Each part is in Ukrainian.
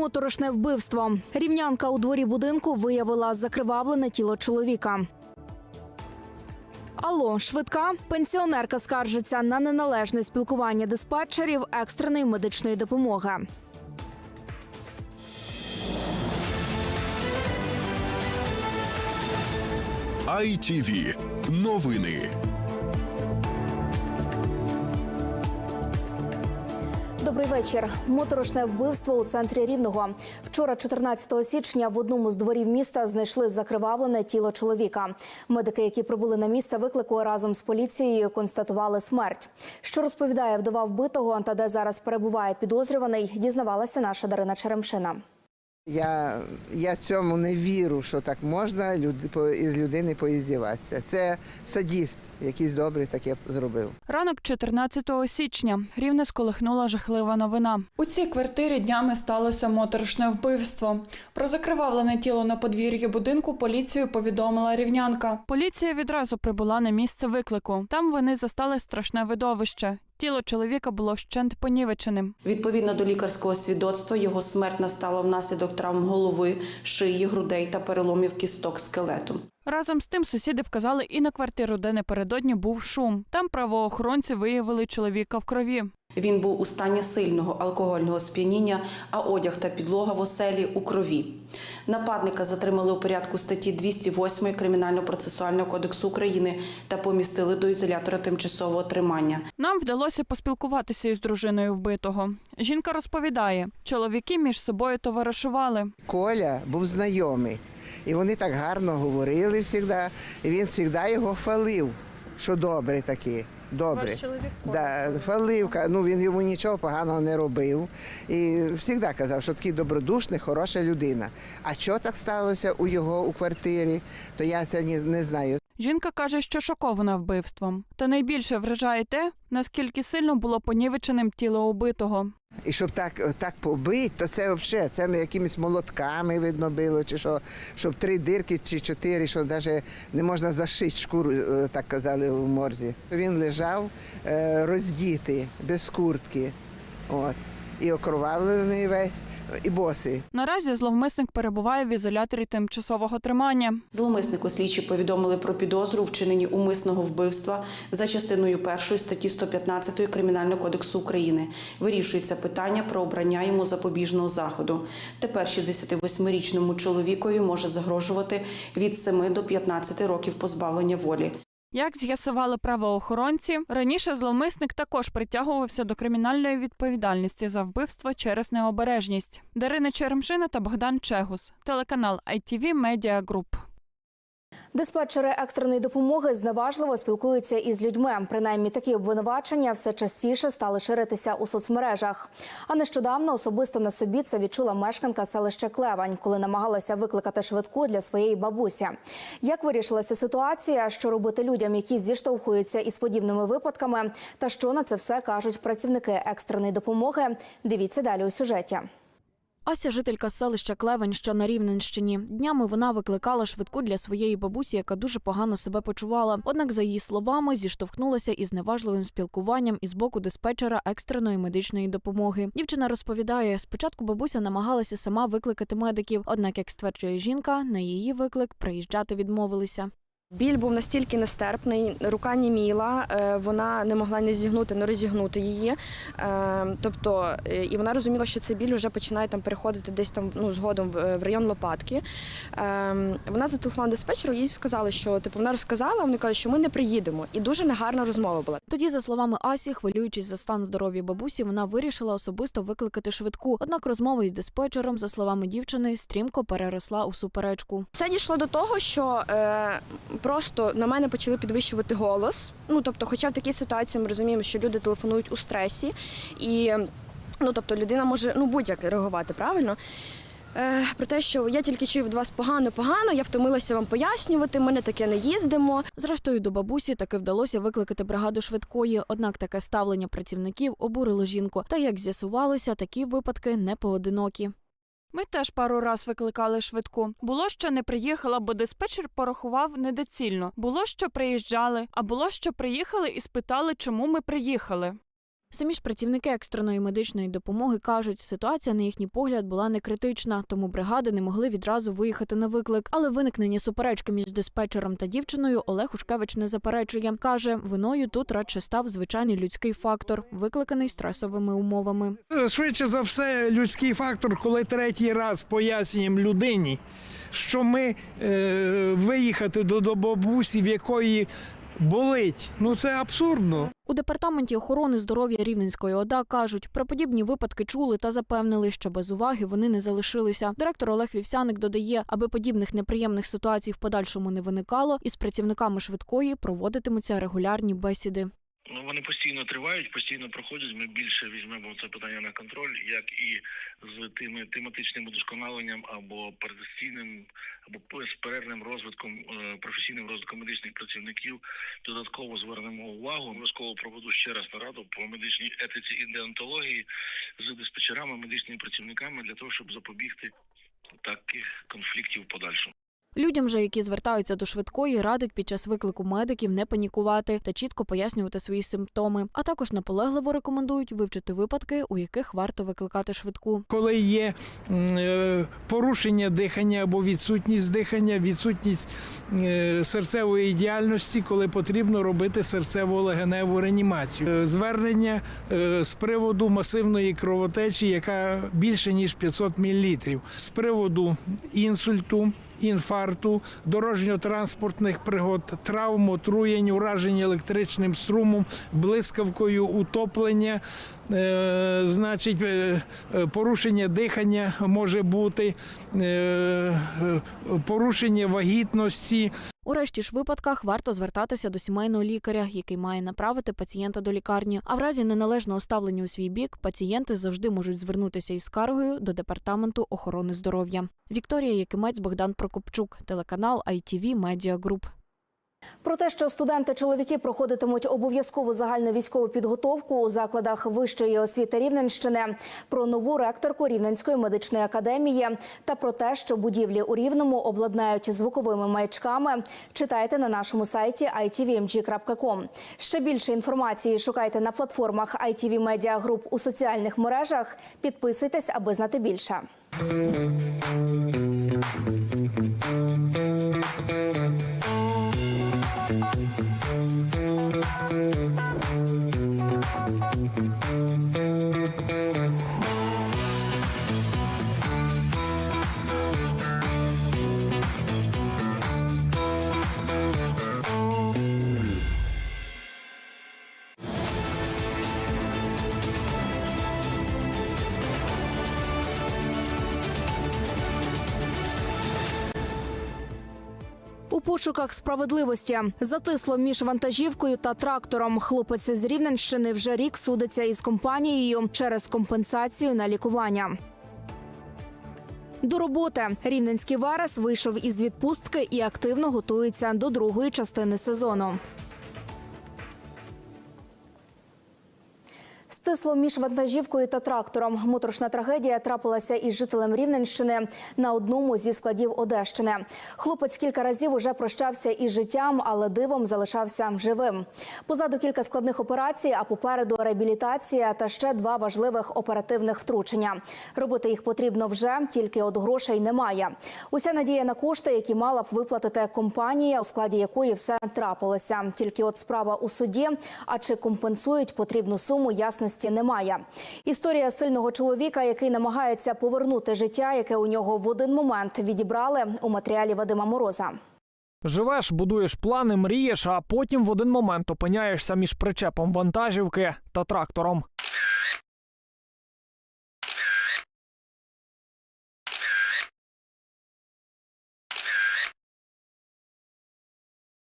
Моторошне вбивство. Рівнянка у дворі будинку виявила закривавлене тіло чоловіка. Алло, швидка пенсіонерка скаржиться на неналежне спілкування диспетчерів екстреної медичної допомоги. ITV. Новини. Добрий вечір. Моторошне вбивство у центрі Рівного. Вчора, 14 січня, в одному з дворів міста знайшли закривавлене тіло чоловіка. Медики, які прибули на місце виклику разом з поліцією, констатували смерть. Що розповідає вдова вбитого та де зараз перебуває підозрюваний, дізнавалася наша Дарина Черемшина. Я, я цьому не вірю, що так можна люди, по- із людини поіздіватися. Це садіст, якийсь добрий таке зробив. Ранок 14 січня рівне сколихнула жахлива новина. У цій квартирі днями сталося моторошне вбивство. Про закривавлене тіло на подвір'ї будинку поліцію повідомила рівнянка. Поліція відразу прибула на місце виклику. Там вони застали страшне видовище. Тіло чоловіка було вщент понівеченим. Відповідно до лікарського свідоцтва, його смерть настала внаслідок травм голови, шиї, грудей та переломів кісток скелету. Разом з тим сусіди вказали і на квартиру, де напередодні був шум. Там правоохоронці виявили чоловіка в крові. Він був у стані сильного алкогольного сп'яніння, а одяг та підлога в оселі у крові. Нападника затримали у порядку статті 208 Кримінально-процесуального кодексу України та помістили до ізолятора тимчасового тримання. Нам вдалося поспілкуватися із дружиною вбитого. Жінка розповідає, чоловіки між собою товаришували. Коля був знайомий, і вони так гарно говорили завжди, і він завжди його хвалив, що добрий такий. Добре. Да, Фаливка, ну він йому нічого поганого не робив. І завжди казав, що такий добродушний, хороша людина. А що так сталося у його у квартирі, то я це не, не знаю. Жінка каже, що шокована вбивством. Та найбільше вражає те, наскільки сильно було понівеченим тіло убитого. І щоб так, так побити, то це взагалі це ми якимись молотками видно було, чи що, щоб три дирки чи чотири, що навіть не можна зашити шкуру, е, так казали в морзі. Він лежав е, роздітий, без куртки. От. І окровавлений весь, і босий. Наразі зловмисник перебуває в ізоляторі тимчасового тримання. Зловмиснику слідчі повідомили про підозру у вчиненні умисного вбивства за частиною першої статті 115 Кримінального кодексу України. Вирішується питання про обрання йому запобіжного заходу. Тепер 68-річному чоловікові може загрожувати від 7 до 15 років позбавлення волі. Як з'ясували правоохоронці, раніше зловмисник також притягувався до кримінальної відповідальності за вбивство через необережність. Дарина Черемшина та Богдан Чегус, телеканал ITV Media Group. Диспетчери екстреної допомоги зневажливо спілкуються із людьми. Принаймні такі обвинувачення все частіше стали ширитися у соцмережах. А нещодавно особисто на собі це відчула мешканка селища Клевань, коли намагалася викликати швидку для своєї бабусі. Як вирішилася ситуація, що робити людям, які зіштовхуються із подібними випадками, та що на це все кажуть працівники екстреної допомоги? Дивіться далі у сюжеті. Ася жителька селища Клевень, що на Рівненщині. Днями вона викликала швидку для своєї бабусі, яка дуже погано себе почувала. Однак, за її словами, зіштовхнулася із неважливим спілкуванням із боку диспетчера екстреної медичної допомоги. Дівчина розповідає, спочатку бабуся намагалася сама викликати медиків, однак, як стверджує жінка, на її виклик приїжджати відмовилися. Біль був настільки нестерпний, рука німіла, е, вона не могла не зігнути, не розігнути її. Е, Тобто, е, і вона розуміла, що цей біль вже починає там переходити десь там ну, згодом в район лопатки. Е, Вона зателефонувала диспетчеру, їй сказали, що типу вона розказала, вони кажуть, що ми не приїдемо. І дуже негарна розмова була. Тоді, за словами Асі, хвилюючись за стан здоров'я бабусі, вона вирішила особисто викликати швидку. Однак розмова із диспетчером, за словами дівчини, стрімко переросла у суперечку. Це дійшло до того, що просто на мене почали підвищувати голос. Ну тобто, хоча в такій ситуації ми розуміємо, що люди телефонують у стресі, і ну тобто людина може ну будь-як реагувати правильно. Е, про те, що я тільки чую від вас погано, погано, я втомилася вам пояснювати, ми не таке не їздимо. Зрештою, до бабусі таки вдалося викликати бригаду швидкої. Однак таке ставлення працівників обурило жінку. Та як з'ясувалося, такі випадки не поодинокі. Ми теж пару раз викликали швидку. Було, що не приїхала, бо диспетчер порахував недоцільно. Було, що приїжджали, а було, що приїхали і спитали, чому ми приїхали. Самі ж працівники екстреної медичної допомоги кажуть, ситуація на їхній погляд була не критична, тому бригади не могли відразу виїхати на виклик. Але виникнення суперечки між диспетчером та дівчиною Олег Ушкевич не заперечує. каже, виною тут радше став звичайний людський фактор, викликаний стресовими умовами. Швидше за все, людський фактор, коли третій раз пояснюємо людині, що ми е, виїхати до, бабусі, в якої болить. Ну це абсурдно. У департаменті охорони здоров'я Рівненської ОДА кажуть, про подібні випадки чули та запевнили, що без уваги вони не залишилися. Директор Олег Вівсяник додає, аби подібних неприємних ситуацій в подальшому не виникало, із працівниками швидкої проводитимуться регулярні бесіди. Ну, вони постійно тривають, постійно проходять. Ми більше візьмемо це питання на контроль, як і з тими тематичним удосконаленням або передостійним, або безперервним розвитком е, професійним розвитком медичних працівників. Додатково звернемо увагу. Обов'язково проведу ще раз нараду по медичній етиці і деонтології з диспетчерами, медичними працівниками для того, щоб запобігти таких конфліктів подальшому. Людям же, які звертаються до швидкої, радить під час виклику медиків не панікувати та чітко пояснювати свої симптоми. А також наполегливо рекомендують вивчити випадки, у яких варто викликати швидку. Коли є е, порушення дихання або відсутність дихання, відсутність е, серцевої діяльності, коли потрібно робити серцево-легеневу реанімацію. Е, Звернення з приводу масивної кровотечі, яка більше ніж 500 мл. З приводу інсульту. Інфаркту, дорожньо-транспортних пригод, травм, отруєнь, уражень електричним струмом, блискавкою, утоплення, е, значить, е, е, порушення дихання може бути, порушення вагітності, У решті ж випадках варто звертатися до сімейного лікаря, який має направити пацієнта до лікарні. А в разі неналежного ставлення у свій бік пацієнти завжди можуть звернутися із скаргою до департаменту охорони здоров'я. Вікторія Якимець, Богдан Прокопчук, телеканал ITV Media Group. Про те, що студенти-чоловіки проходитимуть обов'язкову загальну військову підготовку у закладах вищої освіти Рівненщини, про нову ректорку Рівненської медичної академії та про те, що будівлі у Рівному обладнають звуковими маячками, читайте на нашому сайті itvmg.com. Ще більше інформації шукайте на платформах ITV Media Group у соціальних мережах. Підписуйтесь, аби знати більше. Пошуках справедливості затисло між вантажівкою та трактором. Хлопець з Рівненщини вже рік судиться із компанією через компенсацію на лікування. До роботи рівненський Варес вийшов із відпустки і активно готується до другої частини сезону. Стисло між вантажівкою та трактором. Моторошна трагедія трапилася із жителем Рівненщини на одному зі складів Одещини. Хлопець кілька разів уже прощався із життям, але дивом залишався живим. Позаду кілька складних операцій, а попереду реабілітація та ще два важливих оперативних втручення. Робити їх потрібно вже, тільки от грошей немає. Уся надія на кошти, які мала б виплатити компанія, у складі якої все трапилося. Тільки от справа у суді. А чи компенсують потрібну суму, ясності немає. Історія сильного чоловіка, який намагається повернути життя, яке у нього в один момент відібрали у матеріалі Вадима Мороза. Живеш, будуєш плани, мрієш, а потім в один момент опиняєшся між причепом вантажівки та трактором.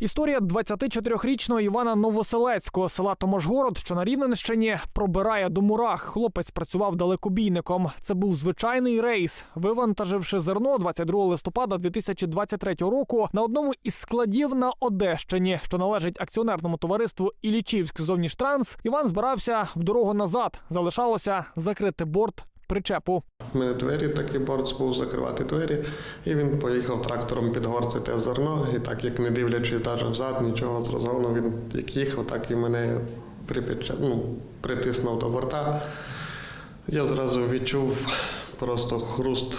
Історія 24-річного Івана Новоселецького села Томожгород, що на Рівненщині, пробирає до мурах. Хлопець працював далекобійником. Це був звичайний рейс. Вивантаживши зерно 22 листопада 2023 року на одному із складів на Одещині, що належить акціонерному товариству Ілічівськ зовніштранс, Іван збирався в дорогу назад. Залишалося закрити борт причепу. Мене двері, такий борт був закривати двері, і він поїхав трактором підгорти те зерно. І так як не дивлячись навіть взад, нічого з розгону, він як їхав, так і мене припече, ну, притиснув до борта. Я зразу відчув просто хруст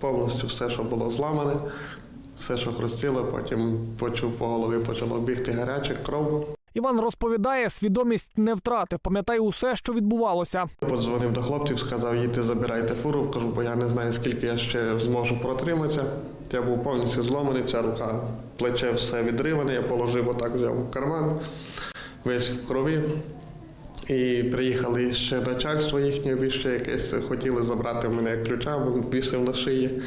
повністю все, що було зламане, все, що хрустіло, потім почув по голові, почало бігти гаряче, кров. Іван розповідає, свідомість не втратив, пам'ятає усе, що відбувалося. Подзвонив до хлопців, сказав, їдьте, забирайте фуру. Кажу, бо я не знаю, скільки я ще зможу протриматися. Я був повністю зломаний, ця рука, плече все відриване, я положив отак, взяв карман, весь в крові. І приїхали ще начальство їхнє вище якесь, хотіли забрати в мене ключа, він вісив на шиї.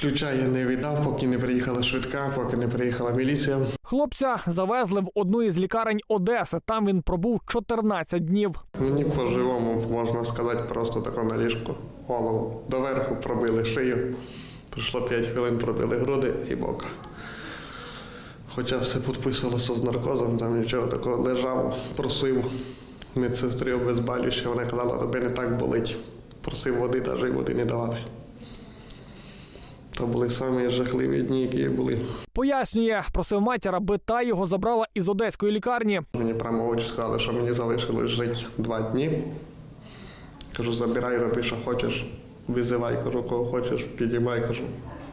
Ключа я не віддав, поки не приїхала швидка, поки не приїхала міліція. Хлопця завезли в одну із лікарень Одеси. Там він пробув 14 днів. Мені по-живому, можна сказати, просто тако на ліжку голову. Доверху пробили шию. Пройшло 5 хвилин, пробили груди і бока. Хоча все підписувалося з наркозом, там нічого такого лежав, просив медсестри обезболюще, вона казала, тобі не так болить. Просив води, навіть води не давали. То були самі жахливі дні, які були. Пояснює, просив матір, аби та його забрала із одеської лікарні. Мені прямо в очі сказали, що мені залишилось жити два дні. Кажу, забирай, роби, що хочеш, визивай, кажу, кого хочеш, підіймай, кажу,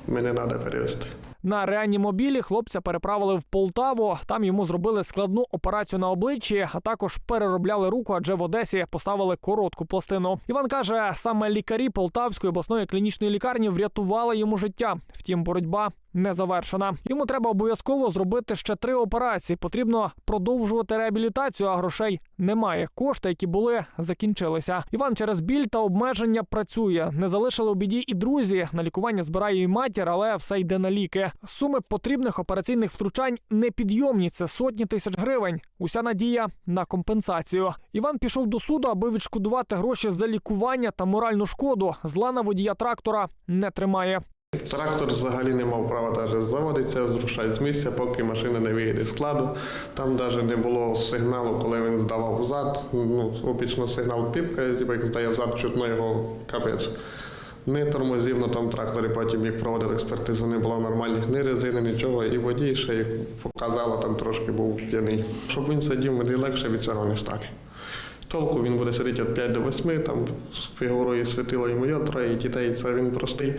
мене треба перевезти. На реанімобілі хлопця переправили в Полтаву. Там йому зробили складну операцію на обличчі, а також переробляли руку, адже в Одесі поставили коротку пластину. Іван каже, саме лікарі Полтавської обласної клінічної лікарні врятували йому життя. Втім, боротьба не завершена. Йому треба обов'язково зробити ще три операції. Потрібно продовжувати реабілітацію, а грошей немає. Кошти, які були, закінчилися. Іван через біль та обмеження працює. Не залишили у біді і друзі. На лікування збирає і матір, але все йде на ліки. Суми потрібних операційних втручань непідйомні. Це сотні тисяч гривень. Уся надія на компенсацію. Іван пішов до суду, аби відшкодувати гроші за лікування та моральну шкоду. Зла на водія трактора не тримає. Трактор взагалі не мав права навіть заводитися, зрушати з місця, поки машина не виїде з складу. Там навіть не було сигналу, коли він здавав взад. Ну, обічно сигнал піпкає, типу, як здає взад, чутно його капець. Не тормозів на тому тракторі, потім їх проводили експертизу, не було нормальних ні резини, нічого. І водій ще як показало, там трошки був п'яний. Щоб він сидів, мені легше від цього не стане. Толку він буде сидіти від 5 до 8, там з фігурою світило йому його троє дітей, це він простий.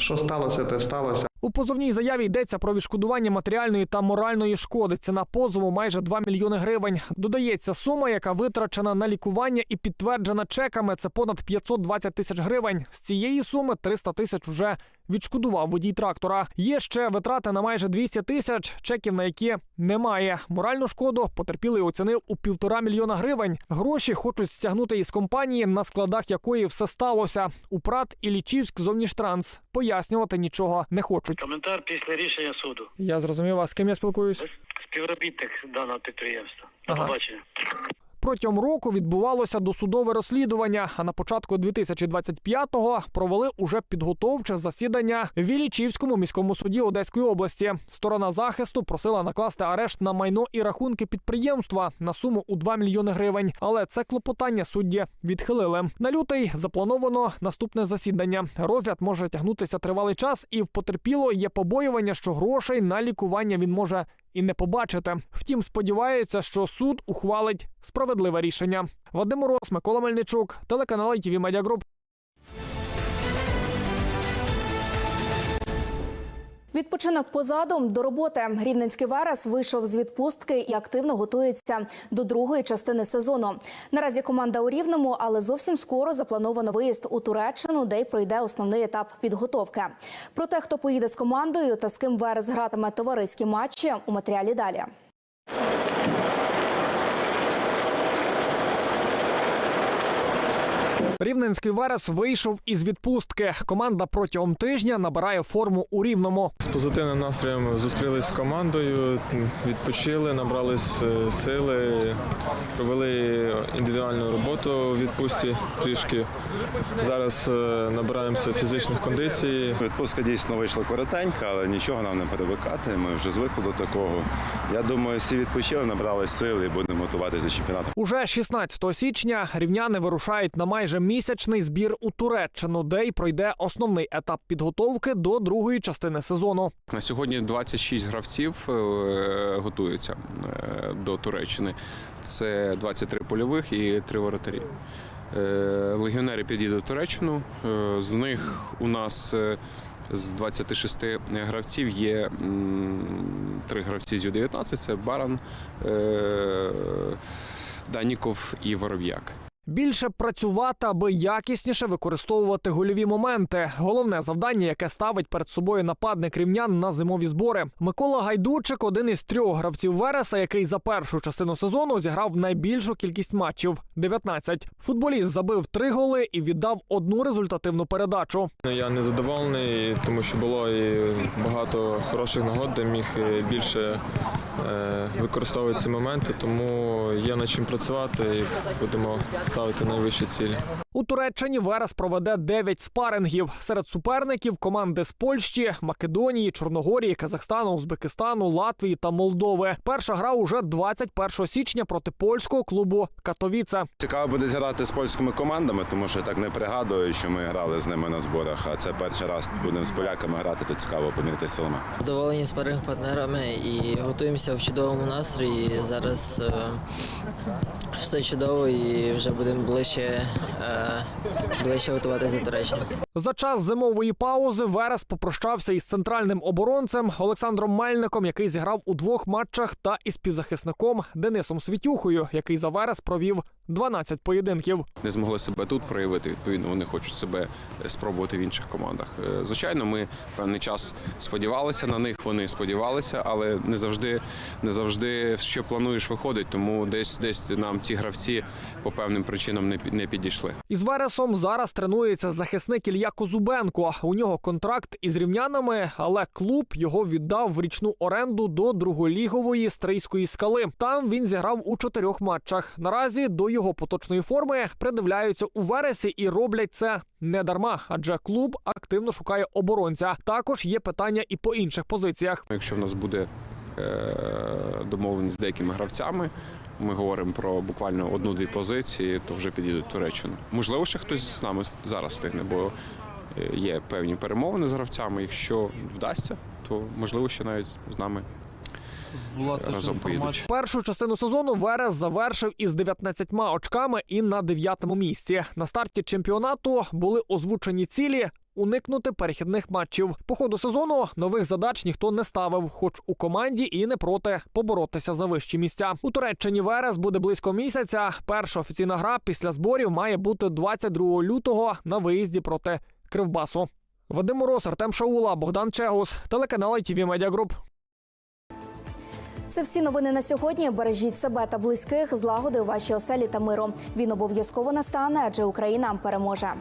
Що сталося, те сталося. У позовній заяві йдеться про відшкодування матеріальної та моральної шкоди. Ціна позову майже 2 мільйони гривень. Додається сума, яка витрачена на лікування і підтверджена чеками. Це понад 520 тисяч гривень. З цієї суми 300 тисяч уже відшкодував водій трактора. Є ще витрати на майже 200 тисяч, чеків на які немає. Моральну шкоду потерпілий оцінив у півтора мільйона гривень. Гроші хочуть стягнути із компанії, на складах якої все сталося. У Прат і Лічівськ зовніштранс пояснювати нічого не хочуть. Коментар після рішення суду. Я зрозумів, а з ким я спілкуюсь? Співробітник даного підприємства. Ага. побачення. Протягом року відбувалося досудове розслідування. А на початку 2025-го провели уже підготовче засідання в Ілічівському міському суді Одеської області. Сторона захисту просила накласти арешт на майно і рахунки підприємства на суму у 2 мільйони гривень. Але це клопотання судді відхилили. На лютий заплановано наступне засідання. Розгляд може тягнутися тривалий час, і в потерпіло є побоювання, що грошей на лікування він може і не побачите. Втім, сподіваються, що суд ухвалить справедливе рішення. Вадим Мороз, Микола Мельничук, телеканал ITV Media. Відпочинок позаду до роботи. Рівненський Верес вийшов з відпустки і активно готується до другої частини сезону. Наразі команда у Рівному, але зовсім скоро заплановано виїзд у Туреччину, де й пройде основний етап підготовки. Про те, хто поїде з командою та з ким Верес гратиме товариські матчі у матеріалі далі. Рівненський Верес вийшов із відпустки. Команда протягом тижня набирає форму у рівному. З позитивним настроєм зустрілись з командою, відпочили, набрались е, сили, провели індивідуальну роботу в відпустці трішки. Зараз е, набираємося фізичних кондицій. Відпустка дійсно вийшла коротенька, але нічого нам не перевикати. Ми вже звикли до такого. Я думаю, всі відпочили, набрали сили і будемо готуватися до чемпіонату. Уже 16 січня рівняни вирушають на майже місячний збір у Туреччину, де й пройде основний етап підготовки до другої частини сезону. На сьогодні 26 гравців е, готуються е, до Туреччини. Це 23 польових і 3 воротарі. Е, Легіонери підійдуть в Туреччину. З них у нас з 26 гравців є три гравці з Ю-19. Це Баран, Даніков і Вороб'як. Більше працювати, аби якісніше використовувати гольові моменти. Головне завдання, яке ставить перед собою нападник рівнян на зимові збори. Микола Гайдучик один із трьох гравців Вереса, який за першу частину сезону зіграв найбільшу кількість матчів 19. Футболіст забив три голи і віддав одну результативну передачу. Я не задоволений, тому що було і багато хороших нагод, де міг е, більше е, використовувати ці моменти, тому є над чим працювати і будемо ставити найвищі цілі. У Туреччині Верес проведе 9 спарингів серед суперників команди з Польщі, Македонії, Чорногорії, Казахстану, Узбекистану, Латвії та Молдови. Перша гра уже 21 січня проти польського клубу Катовіце. Цікаво буде зграти з польськими командами, тому що я так не пригадую, що ми грали з ними на зборах. А це перший раз будемо з поляками грати, то цікаво поміряти силами. Задоволені спаринг партнерами і готуємося в чудовому настрої. Зараз е, все чудово і вже будемо ближче, е, ближче готуватися до Туреччини. За час зимової паузи Верес попрощався із центральним оборонцем Олександром Мельником, який зіграв у двох матчах, та із півзахисником Денисом Світюхою, який за Верес провів 12 поєдинків. не змогли себе тут проявити. Відповідно, вони хочуть себе спробувати в інших командах. Е, Звичайно, ми певний час сподівалися на них. Вони сподівалися, але не завжди, не завжди що плануєш виходить. Тому десь десь нам ці гравці по певним причинам не підійшли. Із Вересом зараз тренується захисник Ілля Козубенко. У нього контракт із рівнянами, але клуб його віддав в річну оренду до друголігової стрийської скали. Там він зіграв у чотирьох матчах. Наразі до його поточної форми придивляються у вересі і роблять це не дарма, адже клуб активно шукає оборонця. Також є питання і по інших позиціях. Якщо в нас буде е, домовленість з деякими гравцями. Ми говоримо про буквально одну-дві позиції, то вже підійдуть в Туреччину. Можливо, ще хтось з нами зараз встигне, бо е, є певні перемовини з гравцями. Якщо вдасться, то можливо ще навіть з нами разом поїдуть. Першу частину сезону Верес завершив із 19 очками і на дев'ятому місці. На старті чемпіонату були озвучені цілі. Уникнути перехідних матчів по ходу сезону нових задач ніхто не ставив, хоч у команді і не проти поборотися за вищі місця. У Туреччині Верес буде близько місяця. Перша офіційна гра після зборів має бути 22 лютого на виїзді проти Кривбасу. Вадим Мороз, Артем Шаула, Богдан Чегус, телеканал ITV Media Group. Це всі новини на сьогодні. Бережіть себе та близьких, злагоди у вашій оселі та миру. Він обов'язково настане, адже Україна переможе.